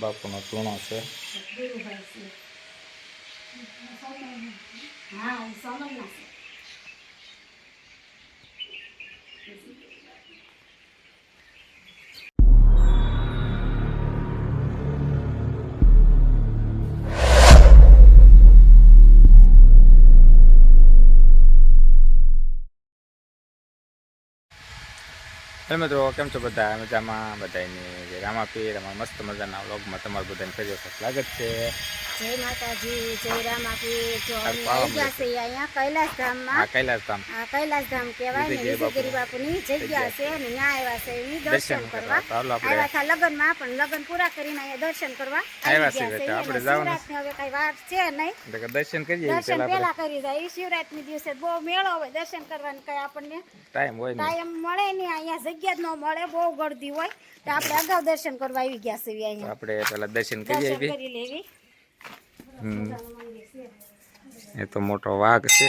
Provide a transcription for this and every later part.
બાપુનો ચૂણો છે. હા સમજ સમજના હેલો મિત્રો કેમ છો બધા? મજામાં? બધાની જે રામાપીર અમારા મસ્ત મજાના વ્લોગમાં તમારું બધાને ફરી વખત સ્વાગત છે. જય માતાજી જય રામાપીર જો અમે આવી ગયા છે અહીંયા કૈલાસ આ ધામમાં કૈલાસ ધામ આ કૈલાસ ધામ કહેવાય ને વિજયગીરી બાપુની જગ્યા છે. અને ત્યાં આવ્યા છે એની દર્શન કરવા. આવ્યા હતા લગ્નમાં પણ લગ્ન પૂરા કરીને અહીંયા દર્શન કરવા આવ્યા આપણે જવાનું હવે કઈ વાર છે નહીં. દર્શન કરીએ દર્શન પેલા કરી જાય. શિવરાત્રી દિવસે બહુ મેળો હોય. દર્શન કરવાનો કઈ આપણને ટાઈમ હોય ટાઈમ મળે નહીં અહીંયા જગ્યા જ ન મળે બહુ ગળદી હોય તો આપણે અગાઉ દર્શન કરવા આવી ગયા છીએ અહીંયા. આપણે પેલા દર્શન કરીએ કરી લેવી. એ તો મોટો વાઘ છે.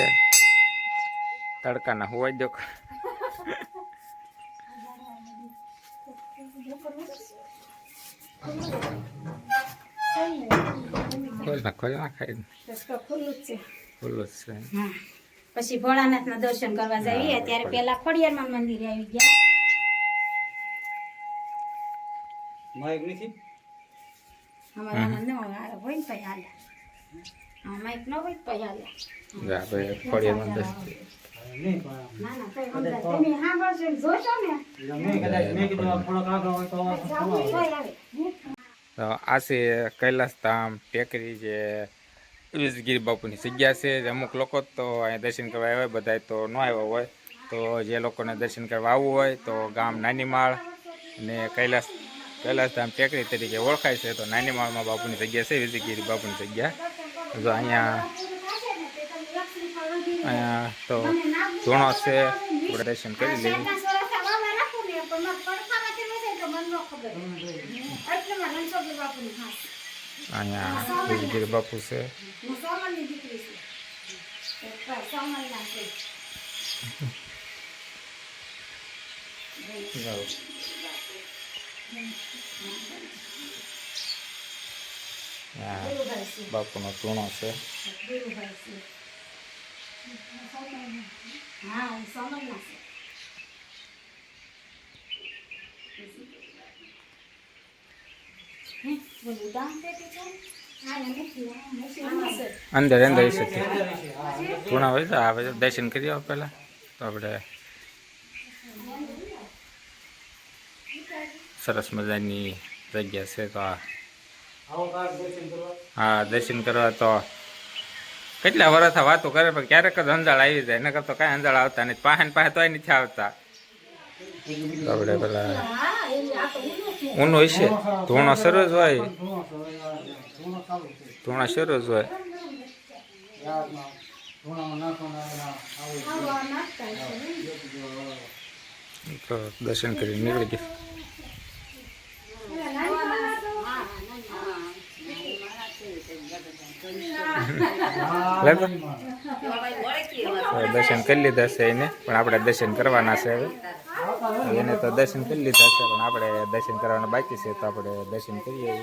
તડકાના હોય ખાઈ ખુલ્લું જ છે. ખુલ્લું જ છે. પછી ભોળાનાથના દર્શન કરવા જઈએ. ત્યારે પેલા ખોડિયારમાં મંદિરે આવી ગયા. માઇક નથી? અમારા આનંદ હોય હોય ને પછી હાલે. માઇક ન હોય પછી હાલે. જા ભાઈ ખોડિયામાં દર્શન નહીં પણ ના ના તમે સાંભળશો ને જોશો ને? મેં કીધું આ હોય તો છે કૈલાસ ધામ ટેકરી જે વિજગીરી બાપુની જગ્યા છે. જે અમુક લોકો તો અહીંયા દર્શન કરવા આવ્યા હોય બધા તો ન આવ્યા હોય. તો જે લોકોને દર્શન કરવા આવવું હોય તો ગામ નાની માળ અને કૈલાસ કૈલાસ ધામ ટેકરી તરીકે ઓળખાય છે, તો નાની માળમાં બાપુની જગ્યા છે વિજયગીરી બાપુની જગ્યા. જો અહીંયા અહીંયા તો ધૂણો છે, આપણે દર્શન કરી લઈએ. અહીંયા વિજયગીરી બાપુ છે. હું સોમલની બાપુનો ચૂણો છે ગુરુભાઈ છે હા એ સોમલના છે હે, બોલું દામ પેટી છે? હા, ને મૂકી દો. મૂકી આમાં છે. અંદર અંદર છે પૂર્ણ હોય તો આવે તો દર્શન કરી આવો પહેલાં તો આપણે સરસ મજાની જગ્યા છે તો હા દર્શન કરવા તો કેટલા વર્ષ વાતો કરે પણ ક્યારેક જ અંજાળ આવી જાય. નકર તો કાંઈ અંજાળ આવતા નથી. પાસે ને પાસે તોય નથી આવતા. આપણે પેલા છે. ઊનો હશે. ધૂણો સરસ હોય. ધૂણો છે, છે સરસ હોય. છે દર્શન કરી નીકળી ગયા. દર્શન કરી લીધા છે એને પણ આપણે દર્શન કરવાના છે હવે. એને તો દર્શન કરી લીધા છે પણ આપણે દર્શન કરવાના બાકી છે તો આપણે દર્શન કરીએ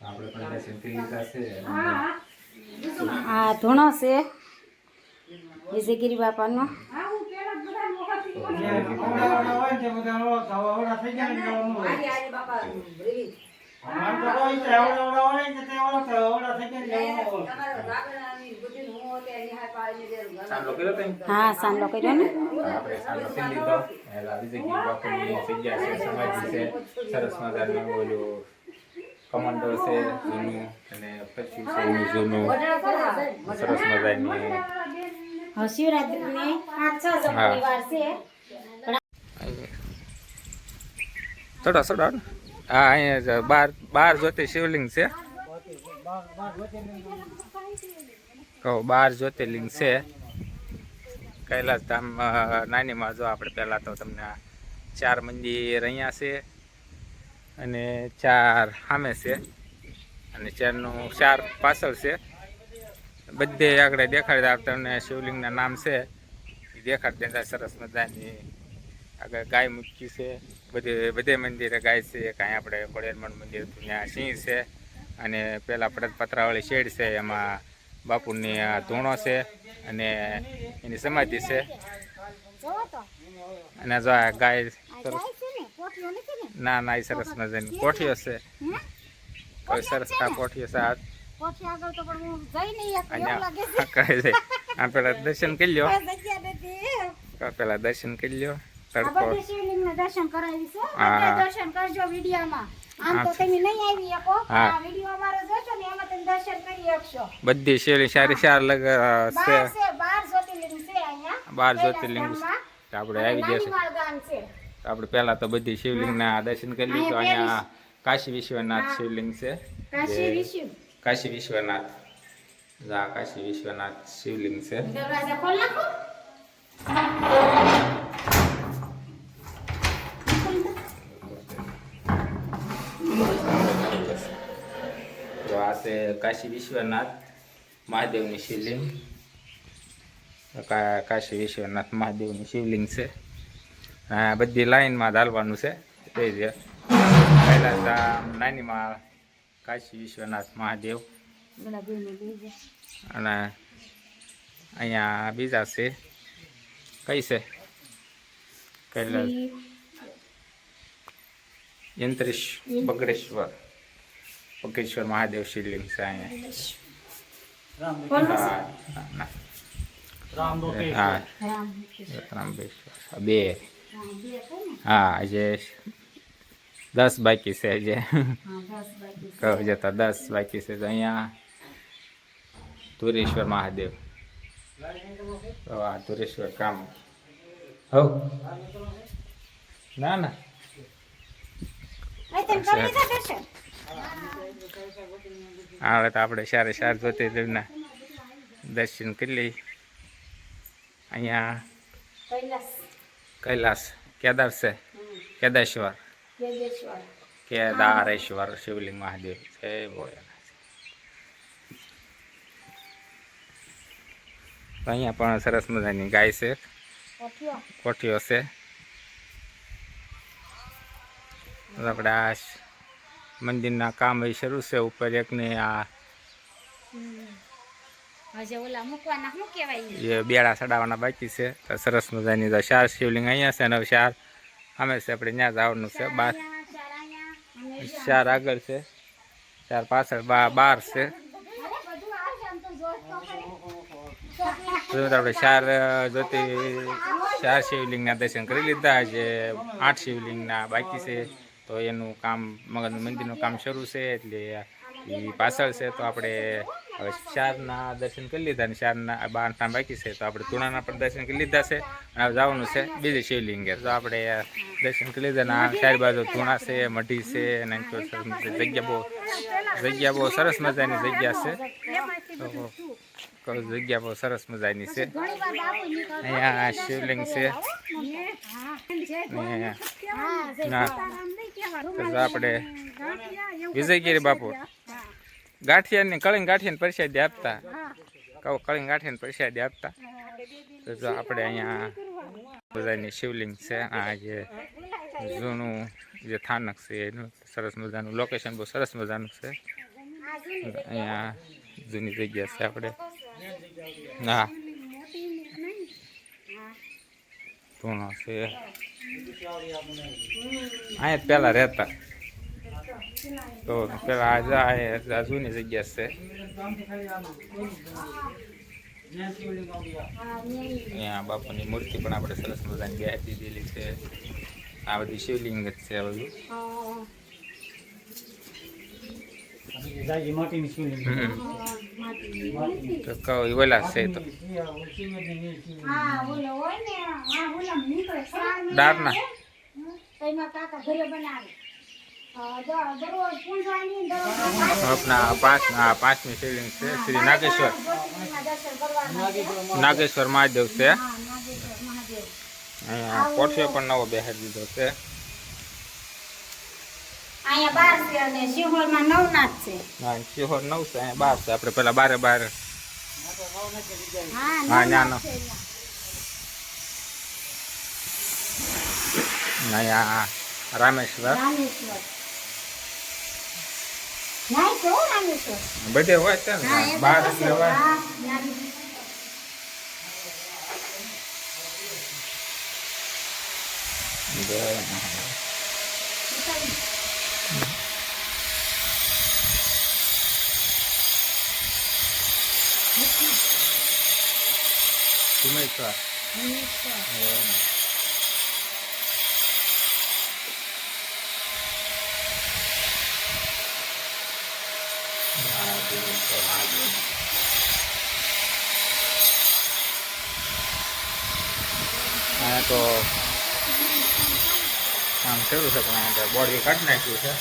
આપણે પણ દર્શન કરી લીધા છે? આ ધૂણો છે. વિજયગીરી બાપાનો. હોય ને બધા થઈ ગયા તો થઈ હા સાંભળો કર્યો ને. આપણે સાંજનો કરી લીધો. એલા વિજયગીરી બાપુની જગ્યા છે સમાધિ છે. સરસ મજાનું ઓલું છે જૂનું અને પછી છે જૂનું. સરસ મજાની હવે શિવરાત્રીની પાંચ છ જમવાની છે. ચડો ચડો હા અહીંયા બાર બાર જ્યોતિ શિવલિંગ છે. કહો બાર જ્યોતિર્લિંગ છે. કૈલાસ ધામ નાનીમાં જો આપણે પહેલાં તો તમને ચાર મંદિર અહીંયા છે અને ચાર સામે છે અને ચારનું ચાર પાછળ છે. બધે આગળ દેખાડતા આ તમને શિવલિંગના નામ છે. એ દેખાડી દેતા સરસ મજાની આગળ ગાય મૂકી છે. બધે બધે મંદિરે ગાય છે કાંઈ આપણે ખોડિયારમાંનું મંદિર ત્યાં સિંહ છે. અને પેલા પડત પતરાવાળી શેડ છે એમાં બાપુની આ ધૂણો છે અને એની સમાધિ છે. અને જો આ ગાય ને ને એ સરસ મજાની કોઠીઓ છે. સરસ કા કોઠીઓ છે. આ આ પેલા દર્શન કરી લ્યો. પેલા દર્શન કરી લ્યો. આ તડકો બધી દર્શન કરાવી છે? દર્શન કરજો વિડીયોમાં. શેરી સારી સાર લગ બાર જ્યોતિર્લિંગ આપણે આવી જશે આપણે પહેલા તો બધી શિવલિંગના દર્શન કરી લીધું. અહીંયા કાશી વિશ્વનાથ શિવલિંગ છે. કાશી વિશ્વનાથ. કાશી વિશ્વનાથ શિવલિંગ છે દરવાજા ખોલ નાખો તો આ છે કાશી વિશ્વનાથ મહાદેવની શિવલિંગ કાશી વિશ્વનાથ મહાદેવની શિવલિંગ છે આ બધી લાઈનમાં ચાલવાનું છે તે જ ધામ નાનીમાં કાશી વિશ્વનાથ મહાદેવ. અને અહીંયા બીજા છે કઈ છે કૈલાસ યંત્રેશ બગડેશ્વર બગડેશ્વર મહાદેવ શિવલિંગ છે અહીંયા રામ કોનું છે? હા, ના, ના. રામ દોતે હા રામ ત્રંબેશ્વર બે હા, બે છે ને? હા આજે દસ બાકી છે આજે હા, દસ બાકી છે. કહો જતા દસ બાકી છે તો અહીંયા ધુરેશ્વર મહાદેવ તો આ ધુરેશ્વર કામ હવ ના ના હવે તો આપણે સારે સાર જ્યોતિર્દેવના દર્શન કરી લઈ અહીંયા કૈલાસ. કેદાર છે? હમ. કેદારેશ્વર. શિવલિંગ મહાદેવ. છે તો અહીંયા પણ સરસ મજાની ગાય છે. કોઠીઓ. છે. આપણે આ મંદિરના કામ એ શરૂ છે ઉપર એકને આ એ બેડા ચડાવવાના બાકી છે. તો સરસ મજાની તો ચાર શિવલિંગ અહીંયા છે અને શાર ચાર અમે છે આપણે ત્યાં જવાનું છે. બાર ચાર આગળ છે. ચાર પાછળ બાર છે. આપણે ચાર જ્યોતિ ચાર શિવલિંગના દર્શન કરી લીધા જે આઠ શિવલિંગના બાકી છે. તો એનું કામ મગજ મંદિરનું કામ શરૂ છે, એટલે એ પાછળ છે, તો આપણે હવે ચારના દર્શન કરી લીધા અને ચારના બારના બાકી છે, તો આપણે તુણાના પણ દર્શન કરી લીધા છે અને જવાનું છે બીજે શિવલિંગે તો આપણે દર્શન કરી લીધા અને ચારે બાજુ તુણા છે, મઢી છે અને જગ્યા બહુ જગ્યા બહુ સરસ મજાની જગ્યા છે. તો જગ્યા બહુ સરસ મજાની છે. અહીંયા શિવલિંગ છે. આપણે વિજયગીરી બાપુ. ગાંઠિયાની કળીંગ ગાંઠિયાની પરસાદી આપતા. કહું કળીંગ ગાંઠિયાની પરસાદી આપતા. તો જો આપણે અહીંયા મજાની શિવલિંગ છે. આ જે જૂનું જે સ્થાનક છે, એનું સરસ મજાનું લોકેશન બહુ સરસ મજાનું છે. અહીંયા જૂની જગ્યા છે આપણે. હા. ધૂણો છે અહીંયા પહેલાં રહેતા. તો પેલા આજે આ જૂની જગ્યા છે. અહીંયા બાપાની મૂર્તિ પણ આપણે સરસ મજાની બેસી દીધેલી છે. આ બધી શિવલિંગ જ છે બધું હા, આ બધી જાજી માટીની શિવલિંગ હમ. હા, માટીની. માટીની. તો કહું ઓલા છે તો માટીની, આ ઓલી સિમેન્ટની નહીં, શિવલિંગ. હા, ઓલો હોય ને, હા, ઓલામાં નીકળે. શ્રાવણ ડારના. હમ, તો એમાં કાકા ઘરે બનાવે. અ, દ- દરરોજ પૂંજવાની, દરરોજ આપણા પાંચ પાંચમી શિવલિંગ છે શ્રી નાગેશ્વર. નાગેશ્વર નાગેશ્વર મહાદેવ છે અહીંયા કોઠિયો પણ નવો બેહાડી દીધો છે અહીંયા બાર છે અને શિહોરમાં નવનાથ છે. હા સિહોર નવ છે અહીંયા બાર છે. આપણે પેલા બારે બાર. હા ન્યાનો. અહીંયા. રામેશ્વર. બધે હોય છે ને? બાર એટલે છે. હોય હા, નાની. સુમેશ્વર રામેશ્વર. અહીંયા તો આમ શરૂ છે પણ અહીંયા બોડી કાઢી નાખ્યું છે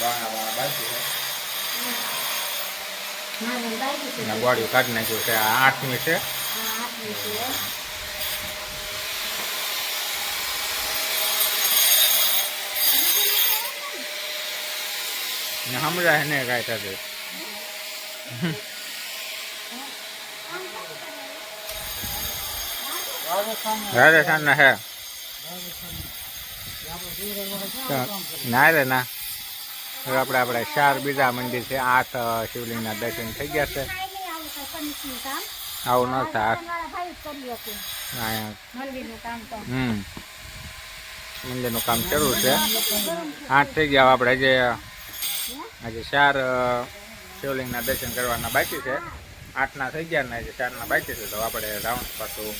બાણા બાણા બાકી છે અને બોડી કાઢી નાખ્યું છે. આ આઠમી છે. ને સમજાય ને કાંઈ થશે. રાજસ્થાનના હે. ના રે ના. હવે આપણે આપણે ચાર બીજા મંદિર છે. આઠ શિવલિંગના દર્શન થઈ ગયા છે. આવું. ન થાય. હમ. મંદિરનું કામ શરૂ છે. આઠ થઈ ગયા. આપણે જે આજે ચાર શિવલિંગના દર્શન કરવાના બાકી છે. આઠના થઈ ગયા ને આજે ચારના બાકી છે. તો આપણે રાઉન્ડ પાછું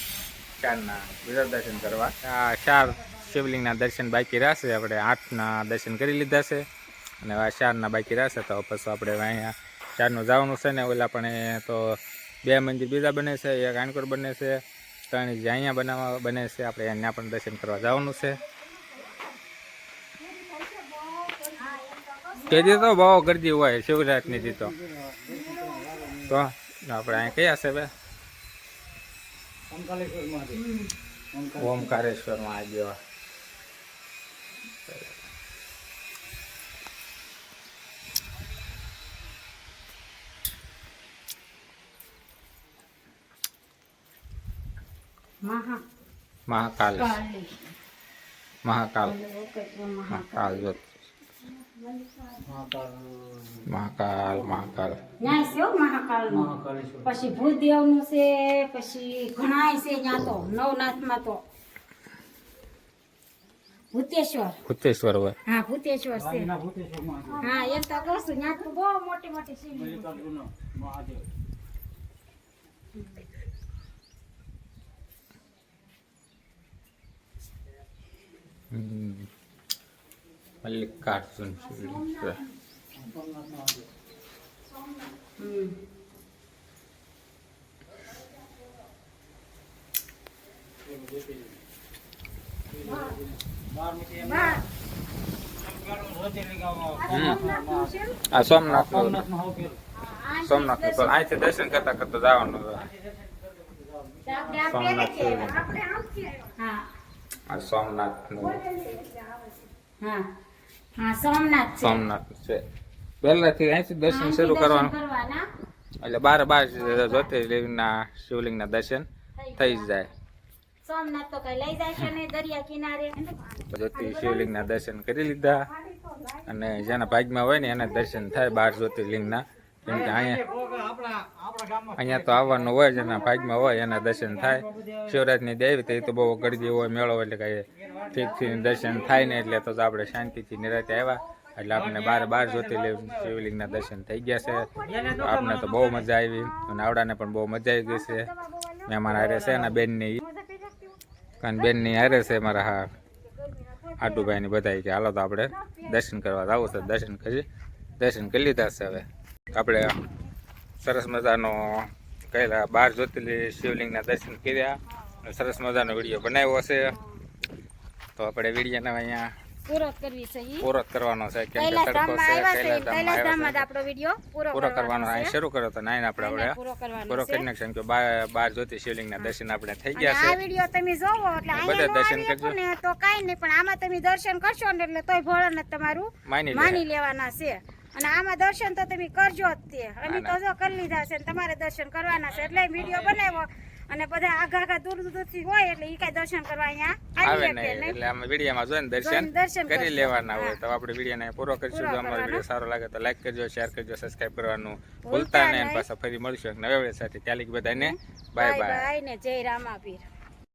ચારના બીજા દર્શન કરવા. આ ચાર શિવલિંગના દર્શન બાકી રહેશે આપણે આઠના દર્શન કરી લીધા છે. અને આ ચારના બાકી રહેશે તો પછી આપણે અહીંયા ચારનું જવાનું છે ને ઓલા પણ તો બે મંદિર બીજા બને છે એક આનકોર બને છે ત્રણ જે અહીંયા બનાવવા બને છે આપણે અહીંયા પણ દર્શન કરવા જવાનું છે. તેથી તો બહુ ગરદી હોય શિવરાતની દી તો. તો આપણે અહીંયા કયા છે બે ઓમકારેશ્વરમાં આ જેવા મહાકાલ. મહાકાલ. મહાકાલ. જો મહાકાલ. મહાકાલ ન્યાય છે હો મહાકાળનું. પછી પછી ભૂદેવનું છે પછી ઘણાય છે ત્યાં તો નવનાથમાં તો. ભૂતેશ્વર. ભૂતેશ્વર હોય. હા ભૂતેશ્વર છે. હા એ તો કહું છું ત્યાં તો બહુ મોટી મોટી શિવલિંગ મહાદેવ હમ. મલ્લિકાર્જુન શિવલિંગ છે સોમનાથ મહાદેવ હમ. બારમતી એમ બા, જ્યોતિર્લિંગ આવો. સોમનાથનું છે ને? આ સોમનાથ સોમનાથ તો અહીંથી દર્શન કરતા કરતા જવાનું સોમનાથ આ સોમનાથ હા. હા સોમનાથ છે. સોમનાથ છે. પહેલાથી અહીંથી દર્શન શરૂ કરવાનું. એટલે બાર બાર જ્યોતિર્લિંગના શિવલિંગના દર્શન થઈ જાય. સોમનાથ તો કઈ લઈ જાય છે નહીં દરિયા કિનારે. જ્યોતિ શિવલિંગના દર્શન કરી લીધા. અને જેના ભાગમાં હોય ને એના દર્શન થાય બાર જ્યોતિર્લિંગના. કેમ કે અહીંયા આપણા આપણા અહીંયા તો આવવાનું હોય જેના ભાગમાં હોય, એના દર્શન થાય. શિવરાજની દેવી તો એ તો બહુ ગરજી હોય, મેળો એટલે કાંઈ ઠીકથી દર્શન થાય ને એટલે તો આપણે શાંતિથી નિરાતે આવ્યા. એટલે આપણને બાર બાર જ્યોતિર્લિંગ, શિવલિંગના દર્શન થઈ ગયા છે. તો આપણને તો બહુ મજા આવી અને આવડાને પણ બહુ મજા આવી ગઈ છે. મહેમાન હારે છે એના બેનની. કારણ બેનની હારે છે મારા હા આટુભાઈની બધા કે હાલો તો આપણે દર્શન કરવા જવું છે. દર્શન કરી દર્શન કરી લીધા છે હવે. આપણે સરસ મજાનો કહેલા બાર જ્યોતિર્લિંગ શિવલિંગના દર્શન કર્યા અને સરસ મજાનો વીડિયો બનાવ્યો છે તો આપણે વિડીયોને અહીંયા પૂરો કરવી છે પૂરો કરવાનો છે કેમ કે તડકો છે આપણો વીડિયો પૂરો કરવાનો અહીં શરૂ કર્યો તો નાઈને આપણે આપણે પૂરો કરી નાખશું કે બાર જ્યોતિ શિવલિંગના દર્શન આપણે થઈ ગયા આ વીડિયો તમે જોવો એટલે બધા દર્શન કરજો. ને તો કાંઈ નહીં પણ આમાં તમે દર્શન કરશો ને એટલે તોય ભોળાનાથ તમારું માની લેવાના છે. અને આમાં દર્શન તો તમે કરજો જ તે. અમે તો જો કરી લીધા છે તમારે દર્શન કરવાના છે. એટલે વીડિયો બનાવ્યો અને બધા આઘા આઘા દૂર દૂરથી હોય એટલે ઈ કઈ દર્શન કરવા અહીંયા આવે ને એટલે આમાં વિડીયોમાં જોઈને દર્શન દર્શન કરી લેવાના હોય. તો આપણે વિડીયોને પૂરો કરીશું. જો અમારો વીડિયો સારો લાગે તો લાઈક કરજો શેર કરજો સબસ્ક્રાઇબ કરવાનું ભૂલતા નહીં. પાછા ફરી મળશું એક નવા વીડિયો સાથે. ત્યાં બધાને બાય બાય ને જય રામાપીર.